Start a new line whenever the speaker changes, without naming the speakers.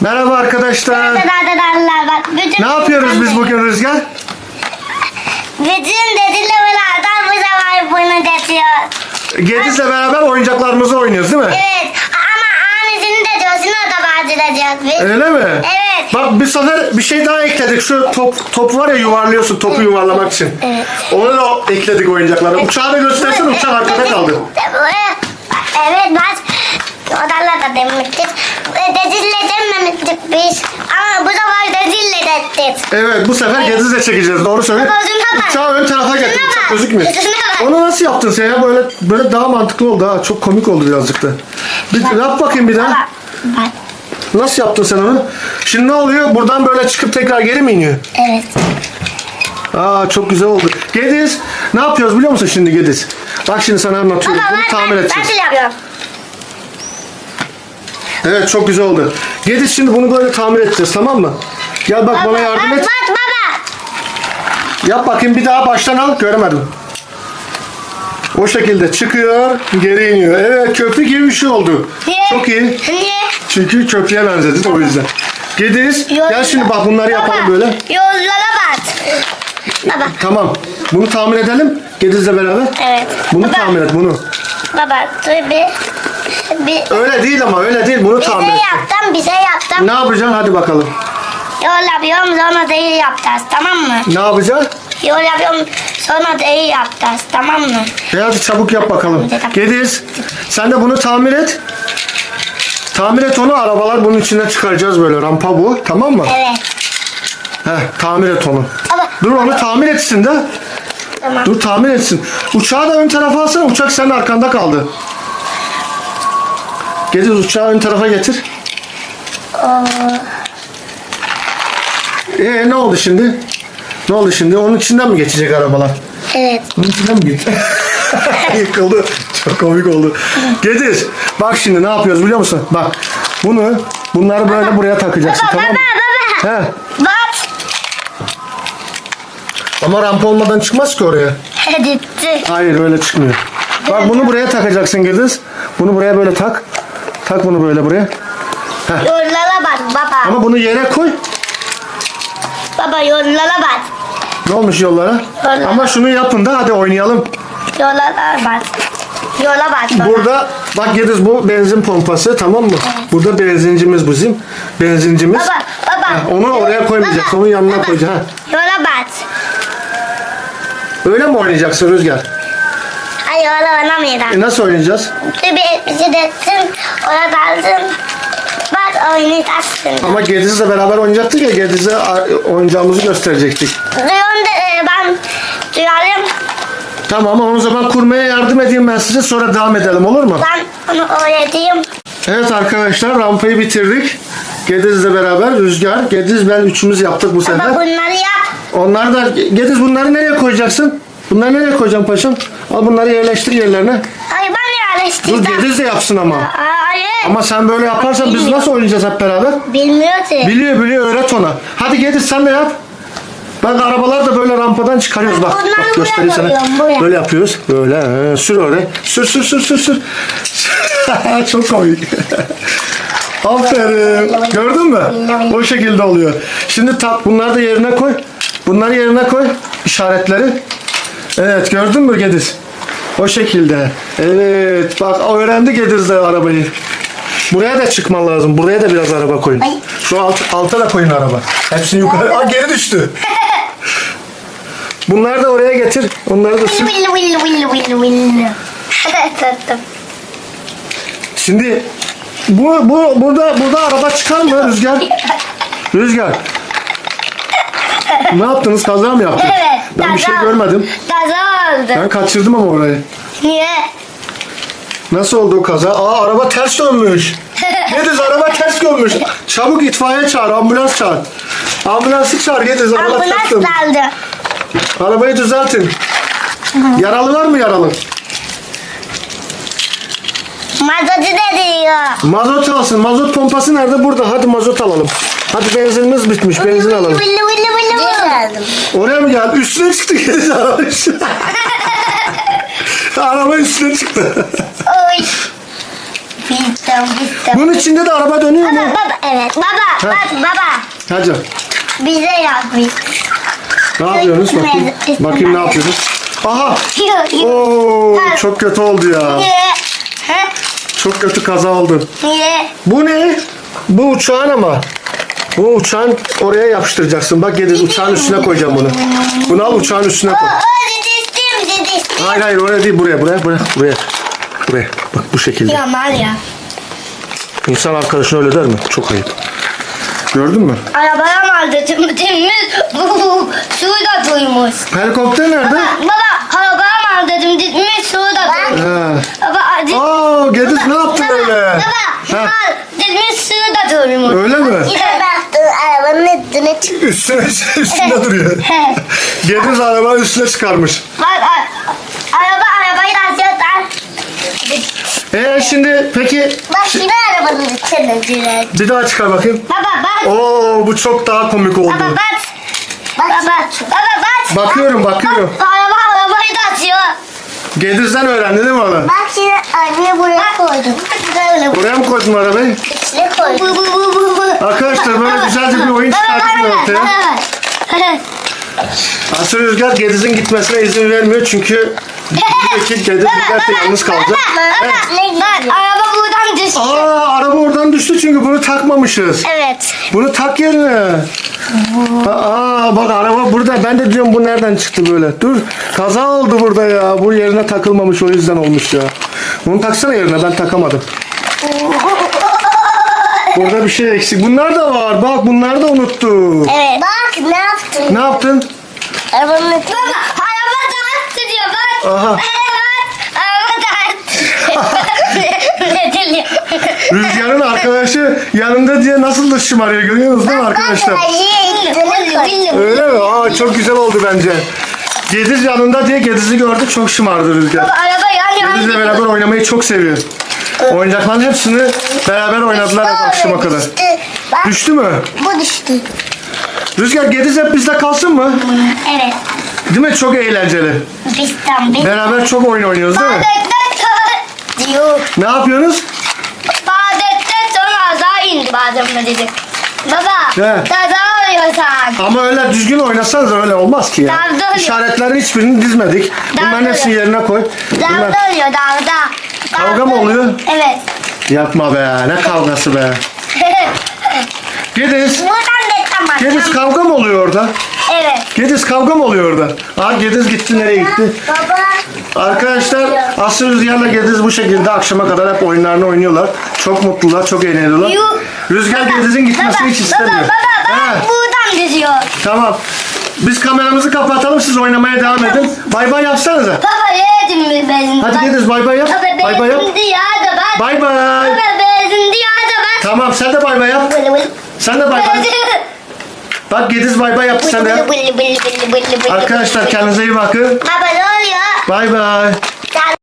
Merhaba arkadaşlar. Ne yapıyoruz biz bugün Rüzgar?
Bütün dedilemelerden bu sefer bunu detiyor.
Gediz'le beraber oyuncaklarımızı oynuyoruz değil mi?
Evet ama annesinin de diyorsun o da. Biz...
Öyle mi?
Evet.
Bak bir sefer bir şey daha ekledik. Şu top top var ya yuvarlıyorsun topu yuvarlamak için.
Evet.
Onu da ekledik oyuncaklara. Uçağı da göstersen uçak arkada kaldı.
Evet demiştik. Dedille dememiştik biz. Ama bu sefer dedille dettik.
Evet bu sefer Gediz'le çekeceğiz. Doğru söyle.
Bak.
Uçağı ön tarafa getir.
Bak.
gözükmüyor.
Bak.
Onu nasıl yaptın sen ya? Böyle böyle daha mantıklı oldu ha. Çok komik oldu birazcık da. Bir yap bakayım bir daha.
Bak. Bak.
Nasıl yaptın sen onu? Şimdi ne oluyor? Buradan böyle çıkıp tekrar geri mi iniyor?
Evet.
Aa çok güzel oldu. Gediz ne yapıyoruz biliyor musun şimdi Gediz? Bak şimdi sana anlatıyorum.
Baba
Bunu
ben,
tamir
ben, ben
edeceğiz.
şöyle yapıyorum.
Evet çok güzel oldu. Gediz şimdi bunu böyle tamir edeceğiz tamam mı? Gel bak bana yardım
bak,
et.
Bak baba.
Yap bakayım bir daha baştan al. Göremedim. O şekilde çıkıyor, geri iniyor. Evet köprü gibi bir şey oldu.
Niye?
Çok iyi.
Niye?
Çünkü köprüye benzedi de o yüzden. Gediz gel şimdi bak bunları yapalım
Baba,
böyle.
Yollara bak. Baba.
Tamam. Bunu tamir edelim. Gediz'le beraber.
Evet.
Bunu
Baba.
tamir et bunu.
Baba dur bir.
Öyle değil ama öyle değil. Bunu
Bize
tamir et.
yaptım, bize yaptım.
Ne yapacaksın? Hadi bakalım.
Yol yapıyorum, sonra değil yapacağız, tamam mı?
Ne yapacaksın?
Yol yapıyorum, sonra değil yapacağız, tamam mı?
E hadi çabuk yap bakalım. Gediz. Sen de bunu tamir et. Tamir et onu. Arabalar bunun içinden çıkaracağız böyle. Rampa bu. Tamam mı?
Evet.
Heh, tamir et onu.
Ama
Dur onu tamir etsin de.
tamam.
Dur tamir etsin. Uçağı da ön tarafa alsana. Uçak senin arkanda kaldı. Gediz uçağı ön tarafa getir. Ee ne oldu şimdi? Ne oldu şimdi? Onun içinden mi geçecek arabalar?
Evet.
Onun içinden mi geçecek? Yıkıldı. Çok komik oldu. Gediz. Bak şimdi ne yapıyoruz biliyor musun? Bak. Bunu bunları böyle buraya takacaksın
Baba,
tamam mı?
baba, baba.
He.
Bak.
Ama rampa olmadan çıkmaz ki oraya.
Gitti.
Hayır öyle çıkmıyor. Bak bunu buraya takacaksın Gediz. Bunu buraya böyle tak. Tak bunu böyle buraya.
Yollara bak baba.
Ama bunu yere koy.
Baba yollara bak.
Ne olmuş yollara?
Yollara.
Ama şunu yapın da hadi oynayalım.
Yollara bak. Yola bak. baba.
Burada bak Gediz bu benzin pompası tamam mı? Burada benzincimiz bizim. Benzincimiz.
Baba, baba.
Ha, onu oraya koymayacaksın.
Baba,
Onun yanına
baba.
koyacaksın. Ha.
Yola bak.
Öyle mi oynayacaksın Rüzgar?
Hayır yola oynamayacağım.
E nasıl oynayacağız?
Bir bizi detsin, ona dalsın. Bak oynayacaksın.
Ama Gediz'le beraber oynayacaktık ya Gediz'e oyuncağımızı gösterecektik.
Duyun e, ben duyarım.
Tamam o zaman kurmaya yardım edeyim ben size sonra devam edelim olur mu?
Ben onu öğreteyim.
Evet arkadaşlar rampayı bitirdik. Gediz'le beraber Rüzgar, Gediz ben üçümüz yaptık bu sefer.
bunları yap.
Onlar da Gediz bunları nereye koyacaksın? Bunları nereye koyacağım paşam? Al bunları yerleştir yerlerine.
Hayır ben
Dur
yerleştireceğim.
Gediz de yapsın ama.
Hayır.
Ama sen böyle yaparsan biz nasıl oynayacağız hep beraber?
Bilmiyor ki.
Biliyor biliyor öğret ona. Hadi Gediz sen de yap. Bak arabalar da böyle rampadan çıkarıyoruz bak.
Bunları
Bak göstereyim sana.
buraya.
Böyle yapıyoruz. Böyle he, sür oraya. Sür sür sür sür sür. Çok komik. Aferin. Gördün mü? O şekilde oluyor. Şimdi tak bunları da yerine koy. Bunları yerine koy. işaretleri. Evet gördün mü Gediz? O şekilde. Evet bak öğrendi Gediz de arabayı. Buraya da çıkman lazım. Buraya da biraz araba koyun.
Ay.
Şu alt, alta da koyun araba. Hepsini yukarı. Aa, geri düştü. Bunları da oraya getir. Onları da sür.
Tuttum.
Şimdi bu, bu burada burada araba çıkar mı Rüzgar? Rüzgar. ne yaptınız? Kaza mı yaptınız?
Evet.
Ben bir şey görmedim.
Gaza oldu.
Ben kaçırdım ama orayı.
Niye?
Nasıl oldu o kaza? Aa araba ters dönmüş. Gediz araba ters dönmüş. Çabuk itfaiye çağır, ambulans çağır. Ambulansı çağır Gediz araba ters
Ambulans
dönmüş.
geldi.
Arabayı düzeltin. Yaralı var mı yaralı?
Mazotu da diyor.
Mazot alsın. Mazot pompası nerede? Burada. Hadi mazot alalım. Hadi benzinimiz bitmiş. Benzin alalım. Oraya mı geldi? Üstüne çıktı Gediz araba üstüne. araba üstüne çıktı.
Oy. Bittim bittim.
Bunun içinde de araba dönüyor mu?
Baba baba Evet. Baba, bak baba.
Hadi.
Bize yapmış.
Ne yapıyorsunuz? Bakayım, bakayım ne yapıyorsunuz? Aha! Oo, çok kötü oldu ya.
Niye? He?
Çok kötü kaza oldu.
Niye?
Bu ne? Bu uçağın ama. Bu uçağın oraya yapıştıracaksın. Bak Gediz uçağın üstüne koyacağım bunu. Bunu al uçağın üstüne koy. Hayır hayır oraya değil buraya buraya buraya buraya. Buraya. Bak bu şekilde.
Ya mal ya.
İnsan arkadaşına öyle der mi? Çok ayıp. Gördün mü?
Arabaya mı aldırdın? Temiz. Bu suyu da duymuş.
Helikopter nerede?
Baba, baba arabaya mı aldırdın? Ditmiş suyu da duymuş.
He.
Baba,
Aa Gediz ne yaptın
baba,
öyle?
Baba,
Ha,
al. Ditmiş suyu da duymuş.
Öyle mi?
Arabanın üstüne çıktı.
Üstüne üstünde duruyor. Gediz arabanın üstüne çıkarmış.
Bak, a- araba arabayı da atıyorlar.
Ee şimdi peki
Bak yine arabanın içine direkt.
bir daha çıkar bakayım.
Baba bak.
Oo bu çok daha komik oldu.
Baba bak. Baba bak. Baba bak.
Bakıyorum bakıyorum.
Bak, araba.
Gediz'den öğrendi değil mi onu?
Bak şimdi anne buraya koydum. Böyle
Buraya mı koydun arabayı?
içine koydum. Bu bu bu bu bu.
Arkadaşlar böyle güzelce bir oyun çıkarttık ortaya. Aslı Rüzgar Gediz'in gitmesine izin vermiyor çünkü buradaki Gediz giderse yalnız kalacak. Evet.
Bak araba buradan düştü.
Aa araba oradan düştü çünkü bunu takmamışız.
Evet.
Bunu tak yerine. Aa bak araba burada. Ben de diyorum bu nereden çıktı böyle. Dur. Kaza oldu burada ya. Bu yerine takılmamış o yüzden olmuş ya. Bunu taksana yerine ben takamadım. Burada bir şey eksik. Bunlar da var. Bak bunları da unuttuk.
Evet. Bak ne yaptın?
Ne yaptın?
Arabanın Baba araba da attı diyor bak.
Aha.
Evet. Araba da attı.
Rüzgar'ın arkadaşı yanında diye nasıl da şımarıyor görüyorsunuz değil mi arkadaşlar? Öyle mi? Aa çok güzel oldu bence. Gediz yanında diye Gediz'i gördü çok şımardı Rüzgar.
Araba yan
Gediz'le beraber oynamayı çok seviyor. Oyuncakların hepsini beraber oynadılar hep akşama kadar.
Bak
Düştü mü?
bu düştü.
Rüzgar Gediz hep bizde kalsın mı?
Evet.
Değil mi? Çok eğlenceli.
Bizden biz.
Beraber çok oyun oynuyoruz değil mi?
Diyor.
Ne yapıyorsunuz?
Badetten sonra aza indi bazen dedi. Baba,
He.
kaza oluyor sen.
Ama öyle düzgün oynasanız öyle olmaz ki ya.
Tamam, doğru.
İşaretlerin hiçbirini dizmedik. Bunların hepsini yerine koy. Bunlar...
Davda oluyor davda.
Kavga mı oluyor?
Evet.
Yapma be. Ne kavgası be. Gediz.
Buradan.
Gediz kavga mı oluyor orada?
Evet.
Gediz kavga mı oluyor orada? Aa Gediz gitti nereye gitti?
Baba.
Arkadaşlar Aslı Rüzgar'la Gediz bu şekilde akşama kadar hep oyunlarını oynuyorlar. Çok mutlular, çok eğleniyorlar. Rüzgar Gediz'in gitmesini hiç istemiyor.
Baba baba
He,
bak buradan diziyor.
tamam. Biz kameramızı kapatalım siz oynamaya devam edin. Bay bay yapsanıza.
Baba yedim mi bezin?
Hadi Gediz bay bay yap.
Baba
Bay bay yap.
bezindi ya da bak.
Bay bay.
Baba bezindi ya da bak.
Tamam sen de bay bay yap.
Bılı bılı.
Sen de bay bay. Bak Gediz bay bay yaptı sen de yap. Arkadaşlar kendinize iyi bakın.
Baba ne oluyor?
Bay bay.
Sen